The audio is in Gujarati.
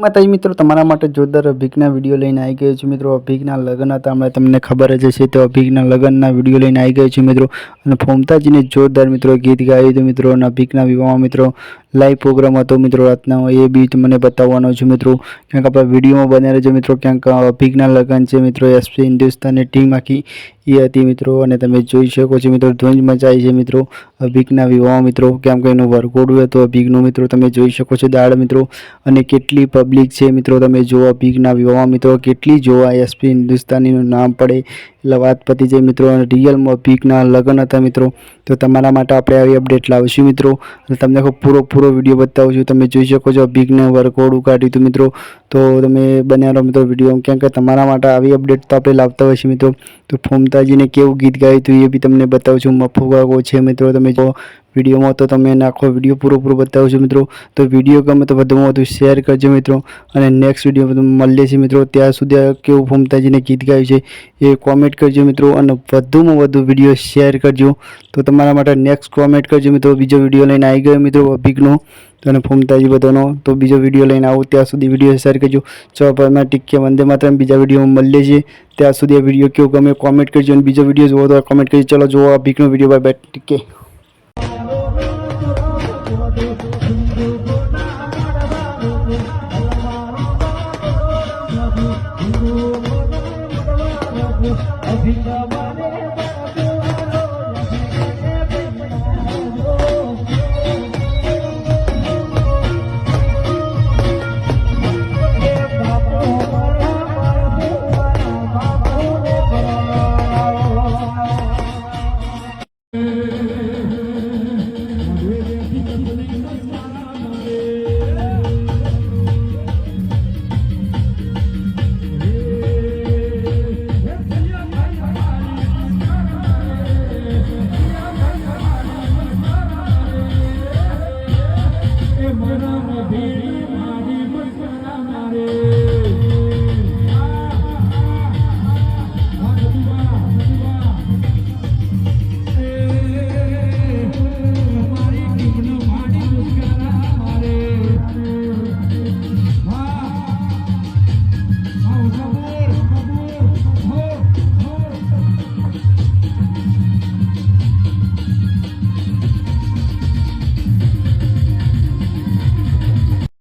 માતાજી, મિત્રો, તમારા માટે જોરદાર અભિકના વીડિયો લઈને આવી ગયો છું. મિત્રો અભિકના લગ્ન હતા. હમણાં તમને ખબર જ હશે તો અભિકના લગ્નના વીડિયો લઈને આવી ગયો છું, મિત્રો. અને ફોમતાજીને જોરદાર, મિત્રો, ગીત ગાયું હતું મિત્રો, અને અભિકના વિવાહમાં, મિત્રો લાઈવ પ્રોગ્રામ હતો. મિત્રો, રાતના એ બી મને બતાવવાનો છું, મિત્રો. ક્યાંક આપણા વિડીયોમાં બને રહેજો, મિત્રો. ક્યાંક અભિકના લગ્ન છે, મિત્રો એસપી હિન્દુસ્તાનની ટીમ આખી. એ હતી મિત્રો, અને તમે જોઈ શકો છો મિત્રો, ધ્વજ મચાઈ છે મિત્રો. અભિકના વિવાહ મિત્રો, કેમ કે એનું વરઘોડું હતું અભિકનું મિત્રો તમે જોઈ શકો છો દાળ મિત્રો. અને કેટલી પબ્લિક છે મિત્રો, તમે જુઓ અભિકના વિવાહ મિત્રો, કેટલી જોવા એસપી હિન્દુસ્તાનીનું નામ પડે. એટલે વાત પતી મિત્રો, અને રિયલમાં અભિકના લગ્ન હતા મિત્રો. તો તમારા માટે આપણે આવી અપડેટ લાવશું મિત્રો. અને તમને આખો પૂરો પૂરો વીડિયો બતાવું છું. તમે જોઈ શકો છો અભિકને વરઘોડું કાઢ્યું હતું મિત્રો. તો તમે બન્યા રહો મિત્રો વીડિયો કેમ કે તમારા માટે આવી અપડેટ તો આપણે લાવતા હોય છે મિત્રો. તો ફોમતાજીને કેવું ગીત ગાયું હતું એ બી તમને બતાવું છું. મફુગાગો છે મિત્રો, તમે જો વિડીયોમાં તો તમે એને આખો વીડિયો પૂરો બતાવું છું મિત્રો. તો વીડિયો ગમે તો વધુમાં વધુ શેર કરજો મિત્રો. અને નેક્સ્ટ વીડિયો મળીએ છીએ મિત્રો. ત્યાં સુધી કેવું ફોમતાજીને ગીત ગાયું છે એ કોમેન્ટ કરજો મિત્રો. અને વધુમાં વધુ વીડિયો શેર કરજો. તો તમારા માટે નેક્સ્ટ કોમેન્ટ કરજો મિત્રો. બીજો વીડિયો લઈને આવી ગયો મિત્રો અભિકનો અને ફોમતાજી બધાનો તો બીજો વીડિયો લઈને આવું. ત્યાં સુધી વીડિયો શેર કરજો. ચો પરમાં ટીકે વંદે માત્ર બીજા વિડીયોમાં મળીએ છીએ. ત્યાં સુધી આ વીડિયો કેવું ગમે કોમેન્ટ કરજો. અને બીજો વીડિયો જોવો તો કોમેન્ટ કરજો. ચલો જોવો અભિકનો વીડિયો. બાય બાય ટીકે అభిగమనే મારી મસ્કરા મારે.